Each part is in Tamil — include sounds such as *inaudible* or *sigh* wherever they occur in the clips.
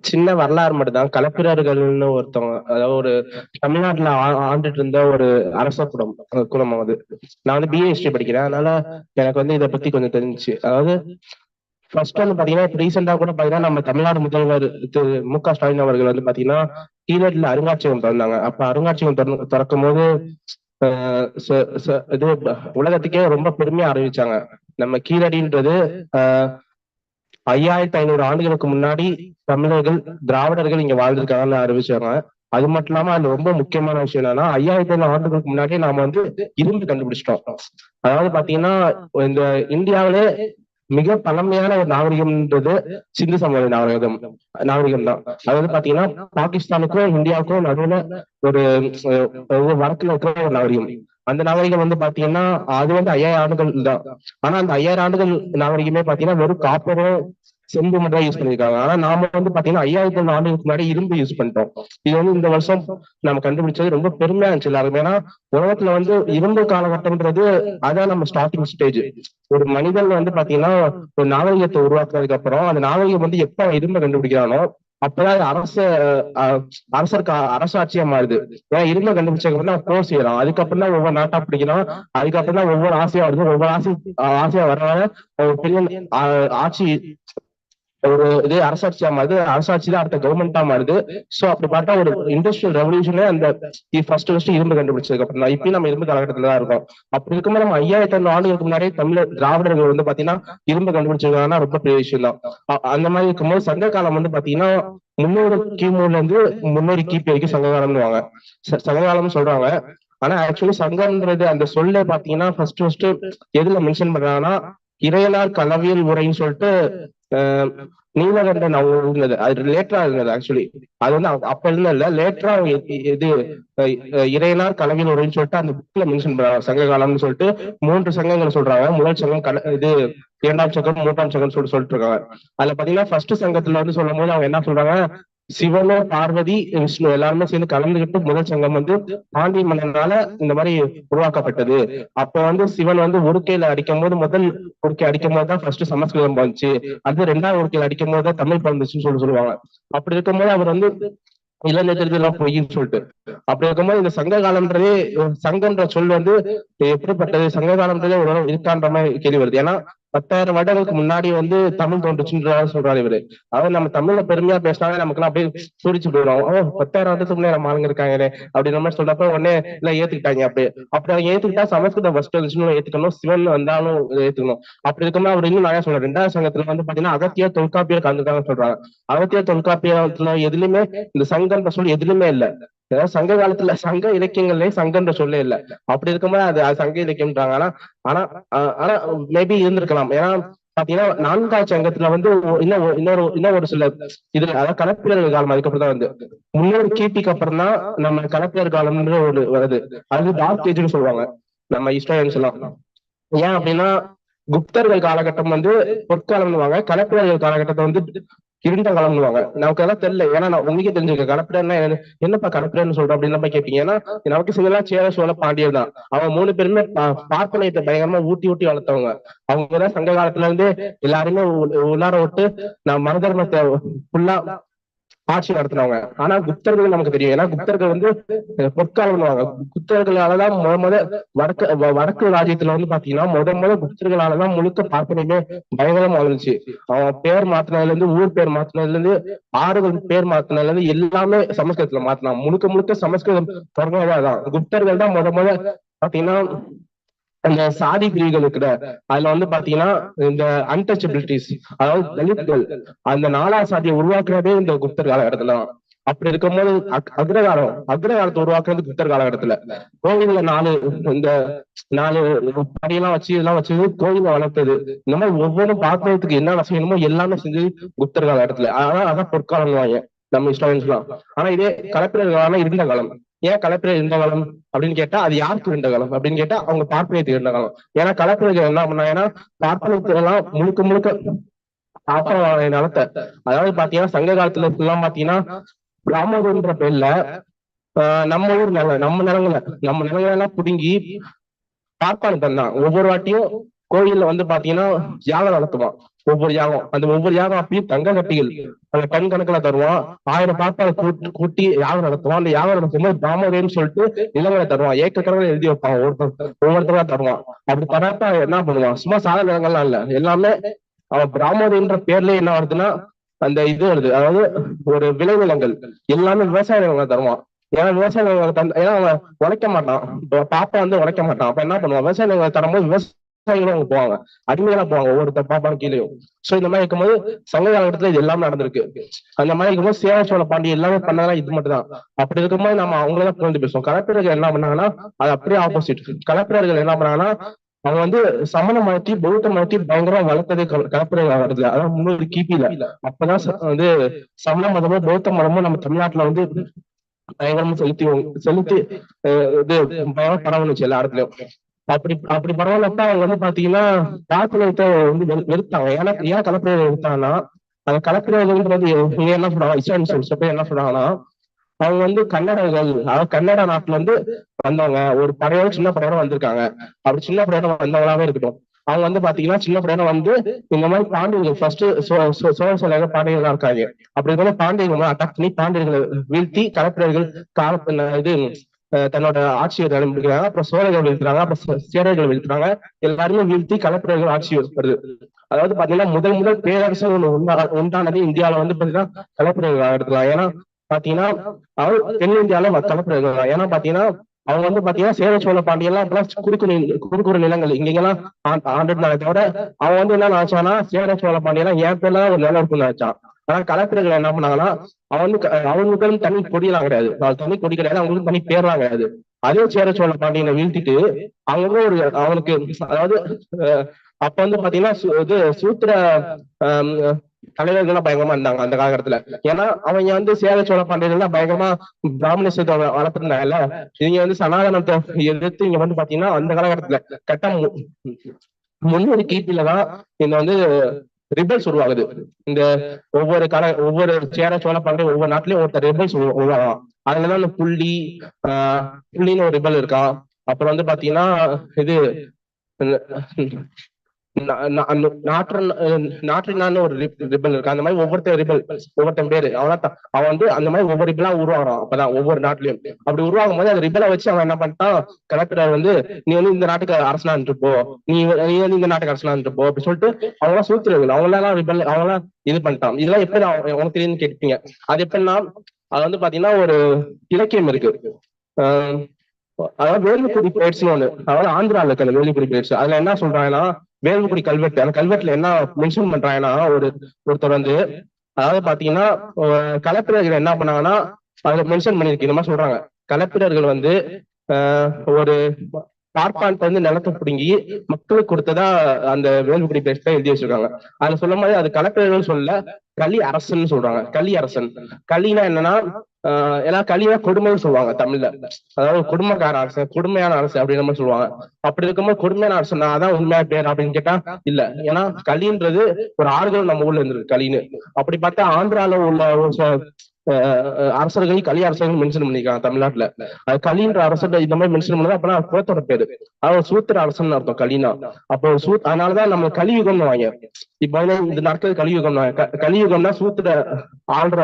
சின்ன வரலாறு மட்டும்தான். கலப்பிரர்கள்னு ஒருத்தவங்க அதாவது ஒரு தமிழ்நாட்டுல ஆ- ஆண்டுட்டு இருந்த ஒரு அரச குடம் அஹ் அது நான் வந்து பிஏ ஹிஸ்டரி படிக்கிறேன். அதனால எனக்கு வந்து இதை பத்தி கொஞ்சம் தெரிஞ்சுச்சு. அதாவது ஃபர்ஸ்ட் வந்து பாத்தீங்கன்னா இப்ப ரீசெண்டா கூட பாத்தீங்கன்னா நம்ம தமிழ்நாடு முதல்வர் திரு மு க ஸ்டாலின் அவர்கள் வந்து பாத்தீங்கன்னா கீழடியில அருங்காட்சியகம் திறந்தாங்க. அப்ப அருங்காட்சியகம் திறந்து- திறக்கும் போது ஆஹ் இது உலகத்துக்கே ரொம்ப பெருமையா அறிவிச்சாங்க. நம்ம கீழடின்றது ஆஹ் ஐயாயிரத்தி ஐநூறு ஆண்டுகளுக்கு முன்னாடி தமிழர்கள் திராவிடர்கள் இங்க வாழ்ந்திருக்காங்கன்னு அறிவிச்சாங்க அது மட்டும் இல்லாம அது ரொம்ப முக்கியமான விஷயம் என்னன்னா ஐயாயிரத்தி ஐநூறு ஆண்டுகளுக்கு முன்னாடி நாம வந்து இரும்பு கண்டுபிடிச்சிட்டோம். அதாவது பாத்தீங்கன்னா இந்த இந்தியாவிலே மிக பழமையான ஒரு நாகரிகம்ன்றது சிந்து சமவெளி நாகரிகம் நாகரிகம் தான். அதாவது பாத்தீங்கன்னா பாகிஸ்தானுக்கும் இந்தியாவுக்கும் நடுவுல ஒரு அஹ், ஒரு வடக்குல இருக்கிற ஒரு நாகரிகம். அந்த நாகரிகம் வந்து பாத்தீங்கன்னா அது வந்து ஐயாயிரம் ஆண்டுகள் தான் ஆனா அந்த ஐயாயிரம் ஆண்டுகள் நாகரிகமே பாத்தீங்கன்னா வெறும் காப்பரும் செம்பு மட்டும் யூஸ் பண்ணிருக்காங்க. ஆனா நாம வந்து பாத்தீங்கன்னா ஐயாயிரத்தி ஆண்டுகளுக்கு முன்னாடி இரும்பு யூஸ் பண்ணிட்டோம். இது வந்து இந்த வருஷம் நம்ம கண்டுபிடிச்சது ரொம்ப பெருமையா இருந்துச்சு எல்லாருமே ஏன்னா உலகத்துல வந்து இரும்பு காலகட்டம்ன்றது அதான் நம்ம ஸ்டார்டிங் ஸ்டேஜ் ஒரு மனிதன் வந்து பாத்தீங்கன்னா ஒரு நாகரிகத்தை உருவாக்குறதுக்கு அப்புறம் அந்த நாகரிகம் வந்து எப்ப இரும்பை கண்டுபிடிக்கிறானோ அப்பதான் அரச அஹ், அரசருக்கு அரசாட்சியா மாறுது. ஏன்னா இருந்த கண்டுபிடிச்சதுக்கு அப்புறம் தான் போர் செய்யறோம் அதுக்கப்புறம் தான் ஒவ்வொரு நாட்டா பிடிக்கணும். அதுக்கப்புறம் தான் ஒவ்வொரு ஆசையா வருது. ஒவ்வொரு ஆசை ஆசையா வர்றதால ஒரு பெரிய ஆட்சி ஒரு இது அரசாட்சியா மாறுது அரசாட்சி தான் அடுத்த கவர்மெண்டா மாறுது சோ அப்படி பார்த்தா ஒரு இண்டஸ்ட்ரியல் ரெவல்யூஷனே அந்த ஃபர்ஸ்ட் ஃபர்ஸ்ட் இரும்பு கண்டுபிடிச்சதுக்கு அப்புறம் தான். இப்பயும் நம்ம இரும்பு காலகட்டத்துல தான் இருக்கோம். அப்படி இருக்கும்போது நம்ம ஐயாயிரத்தி ஐநூறு ஆண்டுகளுக்கு முன்னாடியே தமிழர் திராவிடர்கள் வந்து பாத்தீங்கன்னா இரும்பு கண்டுபிடிச்சிருக்காங்கன்னா ரொம்ப பெரிய விஷயம் தான். அந்த மாதிரி இருக்கும்போது சங்க காலம் வந்து பாத்தீங்கன்னா முன்னூறு கிமுல இருந்து முன்னூறு கிபி வரைக்கும் சங்க காலம்னுவாங்க. சங்க காலம்னு சொல்றாங்க. ஆனா ஆக்சுவலி சங்கம்ன்றது அந்த சொல்ல பாத்தீங்கன்னா ஃபர்ஸ்ட் ஃபர்ஸ்ட் எதுல மென்ஷன் பண்றாங்கன்னா இறையனார் கலவியல் உரைன்னு சொல்லிட்டு நீலகண்டன் அவங்க இருந்தது. அது லேட்டரா இருந்தது ஆக்சுவலி அது வந்து அப்ப- இருந்த இல்ல. லேட்டரா இது இறையனார் கலவியல் உரைன்னு சொல்லிட்டு அந்த புக்ல மென்ஷன் பண்றாங்க சங்க காலம்னு சொல்லிட்டு மூன்று சங்கங்கள் சொல்றாங்க. முதல் சங்கம் கல இது இரண்டாம் சங்கம் மூன்றாம் சங்கம் சொல்லிட்டு சொல்லிட்டு இருக்காங்க. அதுல பாத்தீங்கன்னா ஃபர்ஸ்ட் சங்கத்துல வந்து சொல்லும் போது அவங்க என்ன சொல்றாங்க? சிவனோ பார்வதி விஷ்ணு எல்லாருமே சேர்ந்து கலந்துகிட்டு முதல் சங்கம் வந்து பாண்டிய மன்னனால இந்த மாதிரி உருவாக்கப்பட்டது. அப்ப வந்து சிவன் வந்து உருக்கையில அடிக்கும் போது முதல் உருக்கை அடிக்கும் போது தான் ஃபர்ஸ்ட் சமஸ்கிருதம் வந்துச்சு. அது ரெண்டாவது உருக்கையில அடிக்கும் போது தான் தமிழ் பிறந்துச்சுன்னு சொல்லி சொல்லுவாங்க. அப்படி இருக்கும்போது அவர் வந்து இளநெல்லாம் பொய்ன்னு சொல்லிட்டு. அப்படி இருக்கும்போது இந்த சங்க காலம்ன்றதே சங்கன்ற சொல் வந்து எப்படிப்பட்டது? சங்க காலம்ன்றதே ஒரு இருக்கான்ற மாதிரி கேள்வி வருது. ஏன்னா பத்தாயிரம் வருடங்களுக்கு முன்னாடி வந்து தமிழ் தோன்றுச்சுன்ற சொல்றாரு இவரு. அதாவது நம்ம தமிழ்ல பெருமையா பேசினாவே நமக்கு அப்படியே துடிச்சு போயிடும். ஓ பத்தாயிரம் வருடத்துக்கு முன்னாடி நம்ம ஆளுங்க இருக்காங்களே அப்படின்ற மாதிரி சொல்றப்ப உடனே எல்லாம் ஏத்துக்கிட்டாங்க அப்படியே. அப்படி அவங்க ஏத்துக்கிட்டா சமஸ்கிருதம் ஃபர்ஸ்ட் வந்துச்சுன்னு ஏத்துக்கணும் சிவன் வந்தாலும் ஏத்துக்கணும். அப்படி இருக்கணும் அவர் இன்னும் நிறைய சொல்றாரு. ரெண்டாவது சங்கத்துல வந்து பாத்தீங்கன்னா அகத்திய தொல்காப்பியர் கலந்துருக்காங்க சொல்றாங்க. அகத்திய தொல்காப்பியத்துல எதுலயுமே இந்த சங்கம் சொல்லி எதுலயுமே இல்ல. அதாவது சங்க காலத்துல சங்க இலக்கியங்கள்லயே சங்கன்ற சொல்லே இல்ல. அப்படி இருக்கும்போது அது அது சங்க இலக்கியம்ன்றாங்க. ஆனா ஆனா ஆனா மேபி இருந்திருக்கலாம். ஏன்னா பாத்தீங்கன்னா நான்காவது சங்கத்துல வந்து இன்னும் இன்னொரு இன்னும் ஒரு சில இதுல அதாவது கலப்பிரர்கள் காலம் அதுக்கப்புறம் தான் வந்து. முன்னூறு கிபிக்கு அப்புறம் தான் நம்ம கலப்பிரர் காலம்ன்ற ஒரு வருது. அது டார்க் ஏஜ்னு சொல்லுவாங்க. நம்ம ஹிஸ்டாரியன்ஸ் எல்லாம். ஏன் அப்படின்னா குப்தர்கள் காலகட்டம் வந்து பொற்காலம்னுவாங்க கலப்பிரர்கள் காலகட்டத்தை வந்து இருண்ட காலம்னுவாங்க. நமக்கு எல்லாம் தெரியல. ஏன்னா நான் உங்களுக்கே தெரிஞ்சுக்க கலப்பிடன்னா என்ன- என்னப்பா கலப்பிடன்னு சொல்றேன் அப்படின்னு நம்ம கேட்பீங்க ஏன்னா நமக்கு சிவலா சேர சோழ பாண்டியர் தான். அவங்க மூணு பேருமே பார்ப்பனையத்தை பயங்கரமா ஊட்டி ஊட்டி வளர்த்தவங்க. அவங்கதான் சங்க காலத்துல இருந்து எல்லாருமே உள்ளார விட்டு நான் மனதர்மத்தை ஃபுல்லா ஆட்சி நடத்தினவங்க ஆனா குப்தர்கள் நமக்கு தெரியும். ஏன்னா குப்தர்கள் வந்து அஹ், பொற்காலம்னுவாங்க குப்தர்களாலதான் முத முத வடக்கு வடக்கு ராஜ்யத்துல வந்து பாத்தீங்கன்னா முத முத குப்தர்களாலதான் முழுக்க பார்ப்பனையுமே பயங்கரமா வளர்ந்துச்சு அவன் பேர் மாத்தினதுல இருந்து ஊர் பேர் மாத்தினதுல இருந்து ஆறுகள் பேர் மாத்தினதுல இருந்து எல்லாமே சமஸ்கிருதத்துல மாத்தினான் முழுக்க முழுக்க சமஸ்கிருதம் தொடர்ந்ததே தான் குப்தர்கள் தான் முத முத பாத்தீங்கன்னா அந்த சாதி பிரிவுகள் இருக்குல்ல அதுல வந்து பாத்தீங்கன்னா இந்த அன்டச்சபிலிட்டிஸ் அதாவது தலித்கள் அந்த நாலா சாதியை உருவாக்குறதே இந்த குப்தர் காலகட்டத்துல தான். அப்படி இருக்கும்போது அக்- அக்ரகாலம் அக்ரகாலத்தை உருவாக்குறது குப்தர் காலகட்டத்துல. கோவில்ல நாலு இந்த நாலு படியெல்லாம் வச்சு இதெல்லாம் வச்சு கோவில வளர்த்தது. இந்த மாதிரி ஒவ்வொன்றும் பார்க்கறதுக்கு என்ன செய்யணுமோ எல்லாமே செஞ்சு குப்தர் காலகட்டத்துல. அதான் அதான் பொற்காலம் வாங்க. நம்ம இஸ்லாமியன்ஸ்லாம் ஆனா இதே கலப்பினர் காலம் இருந்த காலம். ஏன் கலப்பிரர் இருந்தகலம் அப்படின்னு கேட்டா அது யாருக்கு இருந்த அப்படின்னு கேட்டா அவங்க பார்ப்பனையத்துக்கு இருந்த ஏன்னா கலப்பிரர்கள் என்ன பண்ணாங்கன்னா பார்ப்பனத்துல எல்லாம் முழுக்க முழுக்க பாப்பன நிலத்தை அதாவது பாத்தீங்கன்னா சங்க காலத்துல ஃபுல்லா பாத்தீங்கன்னா ராமகுன்ற பேர்ல ஆஹ் நம்ம ஊர் நிலம் நம்ம நிலங்களை நம்ம நிலங்களை எல்லாம் புடுங்கி பார்ப்பானு தந்தான். ஒவ்வொரு வாட்டியும் கோயில்ல வந்து பாத்தீங்கன்னா யாகம் நடத்துவான். ஒவ்வொரு யாகம் அந்த ஒவ்வொரு யாகம் அப்பயும் தங்க கட்டிகள் அந்த கண் கணக்குல தருவான். ஆயிரம் பாப்பாவை கூட்டி கூட்டி யாகம் நடத்துவான். அந்த யாகம் நடத்தும்போது தாமோதேன்னு சொல்லிட்டு நிலங்களை தருவான். ஏக்க கணக்கில் எழுதி வைப்பான். ஒவ்வொருத்தர் ஒவ்வொருத்தரா தருவான். அப்படி தரப்ப என்ன பண்ணுவான்? சும்மா சாதாரண நிலங்கள்லாம் இல்ல. எல்லாமே அவன் பிராமோதேன்ற பேர்லயே என்ன வருதுன்னா அந்த இது வருது. அதாவது ஒரு விளைநிலங்கள். எல்லாமே விவசாய நிலங்களை தருவான். ஏன்னா விவசாய நிலங்களை தந்த ஏன்னா அவன் உழைக்க மாட்டான். பாப்பா வந்து உழைக்க மாட்டான். அப்ப என்ன பண்ணுவான்? விவசாய நிலங்களை தரும்போது விவசாயிகளும் அவங்க போவாங்க. அடிமைகளா போவாங்க. ஒவ்வொருத்தர் பாப்பான் கீழேயும். சோ இந்த மாதிரி இருக்கும்போது சங்க காலகட்டத்துல இது எல்லாமே நடந்திருக்கு. அந்த மாதிரி இருக்கும்போது சேர சோழ பாண்டி எல்லாமே பண்ணதெல்லாம் இது மட்டும் தான் அப்படி இருக்கும்போது நம்ம அவங்களதான் புரிந்து பேசுவோம். கலப்பிரர்கள் என்ன பண்ணாங்கன்னா அது அப்படியே ஆப்போசிட் கலப்பிரர்கள் என்ன பண்ணாங்கன்னா அவங்க வந்து சமண மதத்தி பௌத்த மதத்தி பயங்கரமா வளர்த்ததே கலப்பிரர்கள் வருது அதான் முன்னூறு கிபில அப்பதான் வந்து சமண மதமும் பௌத்த மதமும் நம்ம தமிழ்நாட்டுல வந்து பயங்கரமா செலுத்தி செலுத்தி இது பயங்கரமா பரவணுச்சு எல்லா இடத்துலயும். அப்படி அப்படி பரவாயில்லப்பா அவங்க வந்து பாத்தீங்கன்னா பார்ப்பனத்தை வந்து வெறு- ஏன்னா ஏன் கலப்பிரர்கள் நிறுத்தாங்கன்னா அந்த கலப்பிரர்கள்ன்றது இங்க என்ன சொல்றாங்க? இஸ்லாமிய போய் என்ன சொல்றாங்கன்னா அவங்க வந்து கன்னடர்கள் அதாவது கன்னட நாட்டுல இருந்து வந்தவங்க. ஒரு படையோட சின்ன படையோட வந்திருக்காங்க. அப்படி சின்ன படையோட வந்தவங்களாவே இருக்கட்டும். அவங்க வந்து பாத்தீங்கன்னா சின்ன படையோட வந்து இந்த மாதிரி பாண்டியர்கள் ஃபர்ஸ்ட் சோழ சோழ பாண்டியர்களா இருக்காங்க. அப்படி இருக்கும்போது பாண்டியர்கள் அட்டாக் பண்ணி பாண்டியர்களை வீழ்த்தி கலப்பிரர்கள் கால இது தன்னோட ஆட்சியை முடிக்கிறாங்க அப்புறம் சோழர்கள் வீழ்த்துறாங்க அப்புறம் சேரர்கள் வீழ்த்துறாங்க எல்லாருமே வீழ்த்தி கலப்பிரர்கள் ஆட்சி வருது அதாவது பாத்தீங்கன்னா முதல் முதல் பேரரசு ஒண்ணு உண்டா உண்டானது இந்தியாவில வந்து பாத்தீங்கன்னா கலப்பிரர்கள் எடுத்துக்கலாம் ஏன்னா பாத்தீங்கன்னா அவர் தென்னிந்தியாவில கலப்பிரர்கள் தான். ஏன்னா பாத்தீங்கன்னா அவங்க வந்து பாத்தீங்கன்னா சேர சோழ பாண்டியெல்லாம் அப்பெல்லாம் குறுக்கு நி- குறுக்குறு நிலங்கள். இங்கெல்லாம் ஆண்டுட்டு இருந்தாங்க தவிர அவன் வந்து என்ன நினைச்சானா சேர சோழ பாண்டியெல்லாம் என் பேர்ல ஒரு நிலம் இருக்குன்னு நினைச்சான். ஆனா கலப்பிரர்கள் என்ன பண்ணாங்கன்னா அவனுக்கு அவங்களுக்கும் தனி கொடியெல்லாம் கிடையாது. தனி கொடி கிடையாது அவங்களுக்கு தனி பேர்லாம் கிடையாது. அதே சேர சோழ பாண்டியனை வீழ்த்திட்டு அவங்க ஒரு அவனுக்கு அதாவது அஹ், அப்ப வந்து பாத்தீங்கன்னா சு- இது சூத்திர தலைவர்கள்லாம் பயங்கரமா இருந்தாங்க அந்த காலகட்டத்துல. ஏன்னா அவங்க வந்து சேர சோழ பாண்டியர்கள்லாம் பயங்கரமா பிராமணிசத்தை வளர்த்துருந்தாங்கல்ல இவங்க வந்து சனாதனத்தை எதிர்த்து இங்க வந்து பாத்தீங்கன்னா அந்த காலகட்டத்துல கட்டம் முன்னூறு கிபில தான் இந்த வந்து ரிபல்ஸ் உருவாகுது. இந்த ஒவ்வொரு கல ஒவ்வொரு சேர சோழ பாண்டிய ஒவ்வொரு நாட்டிலயும் ஒருத்தர் ரிபல்ஸ் உருவாகலாம் அதுலதான் இந்த புள்ளி ஆஹ் புள்ளின்னு ஒரு ரிபல் இருக்கான் அப்புறம் வந்து பாத்தீங்கன்னா இது நா- நாற்றினான்னு ஒரு ரிபல் இருக்கு. அந்த மாதிரி ஒவ்வொருத்தர் ரிபல் ஒவ்வொருத்தன் பேரு. அவனா அவன் வந்து அந்த மாதிரி ஒவ்வொரு ரிபலா உருவாகிறான். அப்பதான் ஒவ்வொரு நாட்டிலயும். அப்படி உருவாகும் போது அந்த ரிபலை வச்சு அவன் என்ன பண்ணிட்டான்? கலெக்டர் வந்து நீ வந்து இந்த நாட்டுக்கு அரசனா இருப்போ போ. நீ நீ வந்து இந்த நாட்டுக்கு அரசனா இருப்போ போ. அப்படி சொல்லிட்டு அவங்க சூத்துறது அவங்க எல்லாம் ரிபல் அவங்க எல்லாம் இது பண்ணிட்டான். இதெல்லாம் எப்படி நான் உனக்கு தெரியும்னு அது எப்படின்னா அது வந்து பாத்தீங்கன்னா ஒரு இலக்கியம் இருக்கு. ஆஹ் அதாவது வேலுக்குடி பேட்ஸ்னு ஒண்ணு. அதாவது ஆந்திரால இருக்கு அந்த வேலுக்குடி பேட்ஸ். அதுல என்ன சொல்றாங்கன்னா வேலுக்குடி கல்வெட்டு. அந்த கல்வெட்டுல என்ன மென்ஷன் பண்றாங்கன்னா ஒரு ஒருத்தர் வந்து அதாவது பாத்தீங்கன்னா கலப்பிரர்கள் என்ன பண்ணாங்கன்னா அதுல மென்ஷன் பண்ணிருக்கு. இந்த மாதிரி சொல்றாங்க. கலப்பிரர்கள் வந்து ஒரு பார்ப்பான்ட்ட வந்து நிலத்தை பிடுங்கி மக்களுக்கு கொடுத்ததா அந்த வேலுக்குடி பேட்ஸ்ல எழுதி வச்சிருக்காங்க. அதுல சொல்லும் போது அது கலெக்டர்கள் சொல்ல களி அரசன் சொல்றாங்க. களி அரசன். களினா என்னன்னா ஆஹ் ஏன்னா களினா கொடுமைன்னு சொல்லுவாங்க தமிழ்ல. அதாவது கொடுமைக்கார அரசன் கொடுமையான அரசு அப்படின்ற மாதிரி சொல்லுவாங்க. அப்படி இருக்கும்போது கொடுமையான அரசன் அதான் உண்மையா பேர் அப்படின்னு கேட்டா இல்ல. ஏன்னா களின்றது ஒரு ஆறுதல் நம்ம ஊர்ல இருந்திருக்கு களின்னு அப்படி பார்த்தா ஆந்திரால உள்ள அரசர்கள் களி அரசர்கள் மென்ஷன் பண்ணிக்கலாம் தமிழ்நாட்டுல. அது களின்ற அரசர் இந்த மாதிரி மென்ஷன் பண்ணது அப்பனா குலத்தோட பேரு. அவர் சூத்திர அரசன் அர்த்தம் களினா அப்போ சூ அதனாலதான் நம்ம கலியுகம்னு வாங்க. இப்ப வந்து இந்த கலியுகம் கலியுகம்னா சூத்திர ஆள்ற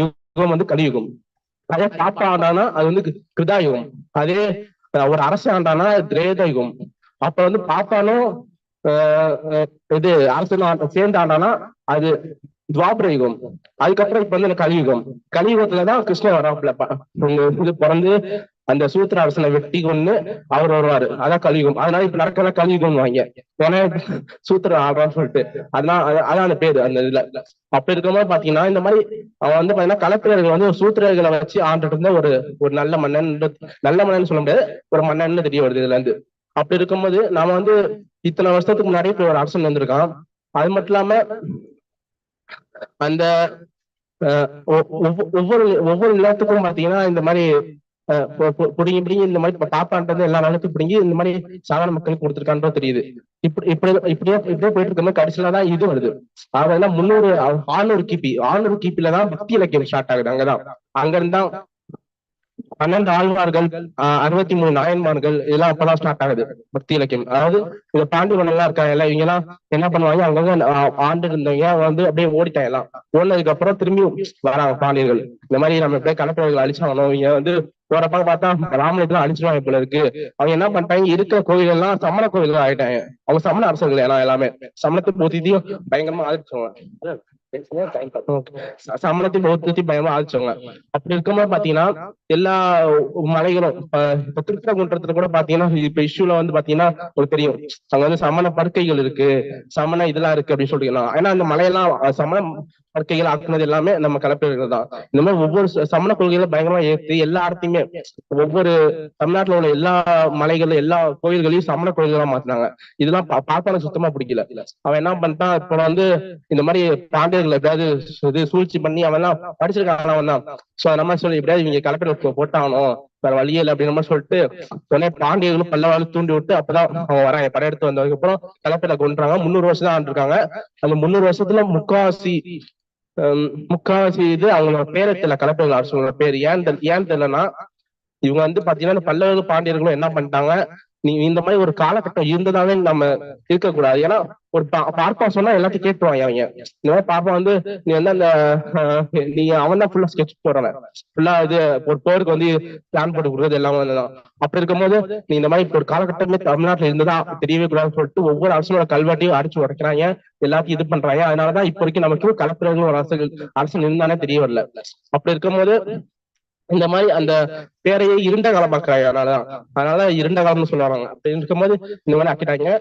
யுகம் வந்து கலியுகம். அதே பாப்பா ஆண்டானா அது வந்து கிருதாயுகம் அதே ஒரு அரசு ஆண்டானா திரேதயுகம் அப்ப வந்து பாப்பானும் ஆஹ், இது அரசு சேர்ந்து ஆண்டானா அது துவாபர யுகம் அதுக்கப்புறம் இப்ப வந்து இந்த கலியுகம். கலியுகத்துலதான் கிருஷ்ணன் வராப்புல இது பிறந்து அந்த சூத்திர அரசனை வெட்டி கொண்டு அவர் வருவாரு. அதான் கலியுகம். அதனால இப்ப நடக்கிற கலியுகம் வாங்க. ஏன்னா சூத்திர ஆடுறான்னு சொல்லிட்டு. அதான் அதான் அந்த பேரு அந்த இதுல. அப்ப இருக்கும்போது பாத்தீங்கன்னா இந்த மாதிரி அவன் வந்து பாத்தீங்கன்னா கலப்பிரர்கள் வந்து சூத்திரர்களை வச்சு ஆண்டுட்டு இருந்த ஒரு ஒரு நல்ல மன்னன் நல்ல மன்னன் சொல்ல முடியாது. ஒரு மன்னன்னு தெரிய வருது இதுல இருந்து. அப்படி இருக்கும்போது நாம வந்து இத்தனை வருஷத்துக்கு முன்னாடி இப்ப ஒரு அரசன் வந்திருக்கான். அது மட்டும் இல்லாம அந்த ஒவ்வொரு ஒவ்வொரு நிலத்துக்கும் பாத்தீங்கன்னா இந்த மாதிரி அஹ், பிடிங்கி இந்த மாதிரி டாப்பான்றது எல்லா நிலத்துக்கும் பிடிங்கி இந்த மாதிரி சாதாரண மக்களுக்கு கொடுத்துருக்கான்றது தெரியுது. இப்படி இப்படி இப்படியே இப்படியே போயிட்டு இருக்கும்போது கடைசியில தான் இது வருது. அதாவது முன்னூறு ஆறுநூறு கிபி ஆறுநூறு கிபில தான் பக்தி இலக்கியம் ஸ்டார்ட் ஆகுது. அங்கதான். அங்க இருந்தா பன்னெண்டு ஆழ்வார்கள் ஆஹ் அறுபத்தி மூணு நாயன்மார்கள் இதெல்லாம் அப்பதான் ஸ்டார்ட் ஆகுது. பக்தி இலக்கியம். அதாவது இந்த பாண்டி எல்லாம் இருக்காங்க எல்லாம் இவங்க எல்லாம் என்ன பண்ணுவாங்க அவங்க ஆண்டு இருந்தவங்க வந்து அப்படியே ஓடிட்டாங்க எல்லாம். ஓடினதுக்கு அப்புறம் திரும்பியும் வராங்க பாண்டியர்கள். இந்த மாதிரி நம்ம எப்படியே கலப்பவர்கள் அழிச்சாங்க இவங்க வந்து போறப்ப பார்த்தா ராமலியத்துல அழிச்சிருவாங்க போல இருக்கு. அவங்க என்ன பண்ணிட்டாங்க இருக்கிற கோயில் எல்லாம் சமண கோயில்கள் ஆயிட்டாங்க. அவங்க சமண அரசர்கள் எல்லாம் எல்லாமே. சமணத்தை போத்தியும் பயங்கரமா ஆதிச்சவங்க பௌத்தத்தையும் பயங்கரமா ஆதிச்சவங்க அப்படி இருக்கும்போது பாத்தீங்கன்னா எல்லா மலைகளும் இப்ப இப்ப குன்றத்துல கூட பாத்தீங்கன்னா இப்ப இஷ்யூல வந்து பாத்தீங்கன்னா உங்களுக்கு தெரியும். அங்க வந்து சமண படுக்கைகள் இருக்கு. சமண இதெல்லாம் இருக்கு அப்படின்னு சொல்றீங்கன்னா ஏன்னா அந்த மலையெல்லாம் சமண படுக்கைகள் ஆக்குனது எல்லாமே நம்ம கலப்பிகள் தான். இந்த மாதிரி ஒவ்வொரு சமண கொள்கைகளை பயங்கரமா ஏற்றி எல்லா இடத்தையுமே ஒவ்வொரு தமிழ்நாட்டுல உள்ள எல்லா மலைகள் எல்லா கோயில்களையும் சமண கோயில்களா மாத்தினாங்க. இதெல்லாம் பா- பார்த்தாலும் சுத்தமா பிடிக்கல. அவன் என்ன பண்ணிட்டான்? இப்ப வந்து இந்த மாதிரி பாண்டியர்கள் எப்படியாவது இது சூழ்ச்சி பண்ணி அவன் எல்லாம் படிச்சிருக்கான் அவன் தான் சோ நம்ம சொல்லி எப்படியாவது இவங்க கலெக்டர் போட்டாகணும். வேற வழியே இல்லை அப்படின்னு மாதிரி சொல்லிட்டு உடனே பாண்டியர்களும் பல்லவாலும் தூண்டி விட்டு அப்பதான் அவங்க வராங்க. படையெடுத்து வந்ததுக்கு அப்புறம் கலெக்டரை கொண்டுறாங்க முந்நூறு வருஷம் தான் ஆண்டிருக்காங்க. அந்த முந்நூறு வருஷத்துல முக்காவாசி முக்காவாசி இது அவங்களோட பேரை தெரியல. கலப்பில அரசோட பேர். ஏன் ஏன் தெரியலன்னா இவங்க வந்து பாத்தீங்கன்னா பல்லவர்கள் பாண்டியர்களும் என்ன பண்ணிட்டாங்க? நீ இந்த மாதிரி ஒரு காலகட்டம் இருந்ததாவே நம்ம இருக்கக்கூடாது. ஏன்னா ஒரு பா- பார்ப்பா சொன்னா எல்லாத்தையும் கேட்டுருவாங்க அவங்க இந்த மாதிரி பாப்பா வந்து நீ வந்து அந்த *laughs* நீ அவன் தான் ஃபுல்லா ஸ்கெட்ச் போடுறவன். ஃபுல்லா இது ஒரு போருக்கு வந்து பிளான் போட்டு கொடுக்குறது எல்லாமே வந்துதான் அப்படி இருக்கும்போது நீ இந்த மாதிரி ஒரு காலகட்டமே தமிழ்நாட்டுல இருந்ததா தெரியவே கூடாதுன்னு சொல்லிட்டு ஒவ்வொரு அரசனோட கல்வெட்டையும் அடிச்சு உடைக்கிறாங்க. எல்லாத்தையும் இது பண்றாங்க. அதனாலதான் இப்போ வரைக்கும் நமக்கு கலப்பிரர்கள் ஒரு அரசு அரசன் இருந்தானே தெரிய வரல. அப்படி இருக்கும்போது இந்த மாதிரி அந்த பேரையே இருண்ட காலம் பாக்குறாங்க அதனாலதான் அதனால இருண்ட காலம்னு சொல்லுவாங்க. அப்படி இருக்கும்போது இந்த மாதிரி ஆக்கிட்டாங்க.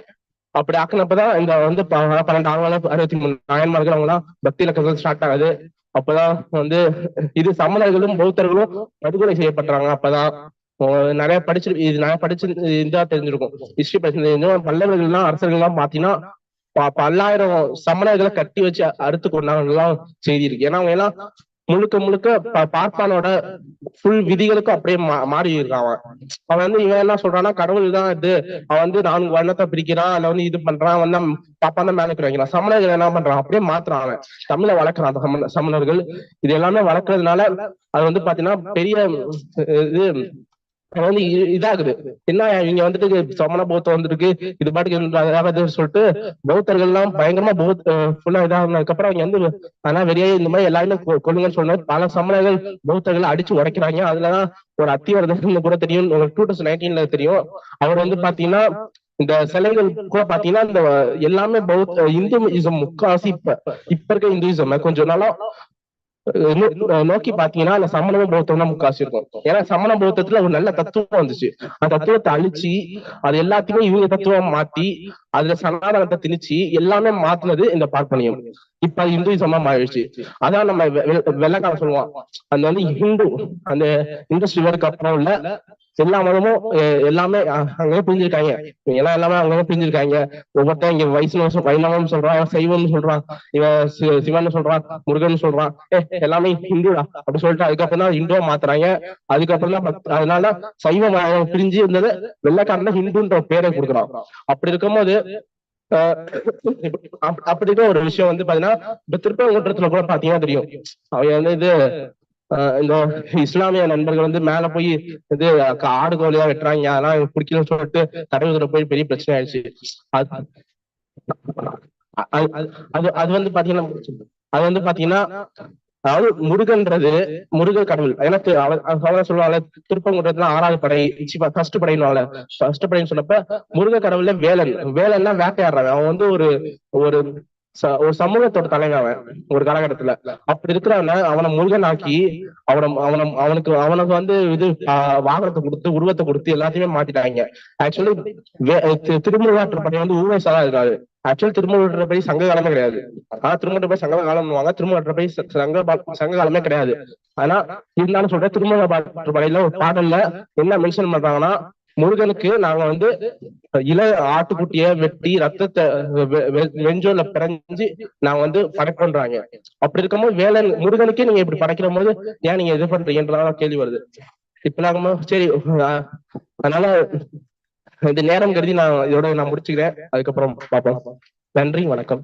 அப்படி ஆக்கினப்பதான் இந்த வந்து ப- பன்னெண்டு ஆறு அறுபத்தி மூணு நாயன்மார்கள் அவங்க எல்லாம் பக்தி இலக்கங்கள் ஸ்டார்ட் ஆகுது. அப்பதான் வந்து இது சமணர்களும் பௌத்தர்களும் படுகொலை செய்யப்படுறாங்க அப்பதான் நிறைய படிச்சு இது நிறைய படிச்சு இதா தெரிஞ்சிருக்கும். ஹிஸ்டரி படிச்சு பல்லவர்கள்லாம் அரசர்கள்லாம் பாத்தீங்கன்னா பல்லாயிரம் சமணர்களை கட்டி வச்சு அறுத்து கொண்டாங்கலாம் செய்தி இருக்கு ஏன்னா அவங்க எல்லாம் முழுக்க முழுக்க பார்ப்பானோட ஃபுல் விதிகளுக்கும் அப்படியே மா- மாறி இருக்கான் அவன். அவன் வந்து இவன் என்ன சொல்றான்னா கடவுள் தான் இது. அவன் வந்து நான்கு வண்ணத்தை பிரிக்கிறான். அதுல வந்து இது பண்றான். வந்து பாப்பா தான் மேலே வைக்கிறான். சமணர்கள் என்ன பண்றான்? அப்படியே மாத்துறான் அவன். தமிழை வளர்க்குறான் அந்த சமண சமணர்கள். இது எல்லாமே வளர்க்கறதுனால அது வந்து பாத்தீங்கன்னா பெரிய இது வந்து இதாகுது. என்ன இவங்க வந்துட்டு சமண பௌத்தம் வந்துருக்கு இது பாட்டுக்கு சொல்லிட்டு பௌத்தர்கள் எல்லாம் பயங்கரமா பௌத்த ஃபுல்லா இதானதுக்கு அப்புறம் அவங்க வந்து ஆனா வெளியே இந்த மாதிரி எல்லாருமே கொள்ளுங்கன்னு கொல்லுங்கன்னு பல சமணர்கள் பௌத்தர்கள் அடிச்சு உடைக்கிறாங்க. அதுலதான் ஒரு அத்திவரதன் கூட தெரியும். டூ தௌசண்ட் நைன்டீன்ல தெரியும். அவர் வந்து பாத்தீங்கன்னா இந்த சிலைகள் கூட பாத்தீங்கன்னா இந்த எல்லாமே பௌத்த இந்துயிசம் முக்காசி இப்ப இப்ப இருக்க இந்துயிசம் கொஞ்சம் நாளா நோக்கி பாத்தீங்கன்னா அந்த சமண பௌத்தம் தான் முக்காசி இருக்கும். ஏன்னா சமண பௌத்தத்துல ஒரு நல்ல தத்துவம் வந்துச்சு. அந்த தத்துவத்தை அழிச்சு அது எல்லாத்தையுமே இவங்க தத்துவம் மாத்தி அதுல சனாதனத்தை திணிச்சு எல்லாமே மாத்தினது இந்த பார்ப்பனியம். இப்ப அது இந்துயிசமா மாறிடுச்சு. அதான் நம்ம வெ- சொல்லுவான். அந்த வந்து ஹிந்து அந்த இண்டஸ்ட்ரி வேருக்கு அப்புறம் உள்ள எல்லா மதமும் எல்லாமே அஹ், அங்கேயே பிரிஞ்சிருக்காங்க. எல்லாம் எல்லாமே அங்கேயே பிரிஞ்சிருக்காங்க. ஒவ்வொருத்தன் இங்க வைஷ்ணவம் வைணவம் சொல்றான் சைவம்னு சொல்றான் இவன் சிவன் சொல்றான் முருகன் சொல்றான். ஏ எல்லாமே ஹிந்துடா அப்படி சொல்லிட்டு அதுக்கப்புறம் தான் ஹிந்துவா மாத்துறாங்க. அதுக்கப்புறம் தான் அதனால சைவ மதம் பிரிஞ்சு இருந்தது. வெள்ளைக்காரன் ஹிந்துன்ற பேரை கொடுக்குறான். அப்படி இருக்கும்போது அப்படி இருக்க ஒரு விஷயம் வந்து பாத்தீங்கன்னா திருப்பரங்குன்றத்துல கூட பாத்தீங்கன்னா தெரியும். அவங்க வந்து இது இந்த இஸ்லாமிய நண்பர்கள் வந்து மேல போய் இது ஆடு கோழியா வெட்டுறாங்க அதெல்லாம் எனக்கு பிடிக்கலன்னு சொல்லிட்டு கடவுள்கிட்ட போய் பெரிய பிரச்சனை ஆயிடுச்சு. அது அது- அது- வந்து பாத்தீங்கன்னா அது வந்து பாத்தீங்கன்னா அதாவது முருகன்றது முருகன் கடவுள். ஏன்னா அவரை சொல்லுவாங்க திருப்பங்குன்றதுல ஆறாவது படை ஃபர்ஸ்ட் படைன்னு ஃபர்ஸ்ட் படைன்னு சொன்னப்ப முருக கடவுள்ல வேலன். வேலன்னா வேட்டையாடுறவன். அவன் வந்து ஒரு ஒரு ஒரு சமூகத்தோட தலைவன் அவன். ஒரு காலகட்டத்துல. அப்படி இருக்கிறவன அவனை முருகன் ஆக்கி அவனை அவன அவனுக்கு அவனுக்கு வந்து இது வாகனத்தை கொடுத்து உருவத்தை கொடுத்து எல்லாத்தையுமே மாத்திட்டாங்க. ஆக்சுவலி திருமுருகாற்றுப்படை வந்து ஊவேசா தான் இருக்காரு. ஆக்சுவலி திருமுருகாற்றுப்படை சங்க காலமே கிடையாது. ஆனா திருமுருகாற்றுப்படை சங்க காலம்னுவாங்க. திருமுருகாற்றுப்படை ச- சங்க சங்க காலமே கிடையாது. ஆனா இருந்தாலும் சொல்றேன் திருமுருகாற்றுப்படையில ஒரு பாடல்ல என்ன மென்ஷன் பண்றாங்கன்னா முருகனுக்கு நாங்க வந்து இள ஆட்டுக்குட்டிய வெட்டி ரத்தத்தை வெஞ்சோல பிறஞ்சு நாங்க வந்து படைப்போன்றாங்க அப்படி இருக்கும்போது வேலன் முருகனுக்கே நீங்க இப்படி படைக்கிற போது ஏன் நீங்க இது பண்றீங்கன்றதான் கேள்வி வருது. இப்ப நாங்க சரி அதனால இந்த நேரம் கருதி நான் இதோட நான் முடிச்சுக்கிறேன். அதுக்கப்புறம் பாப்போம் நன்றி வணக்கம்.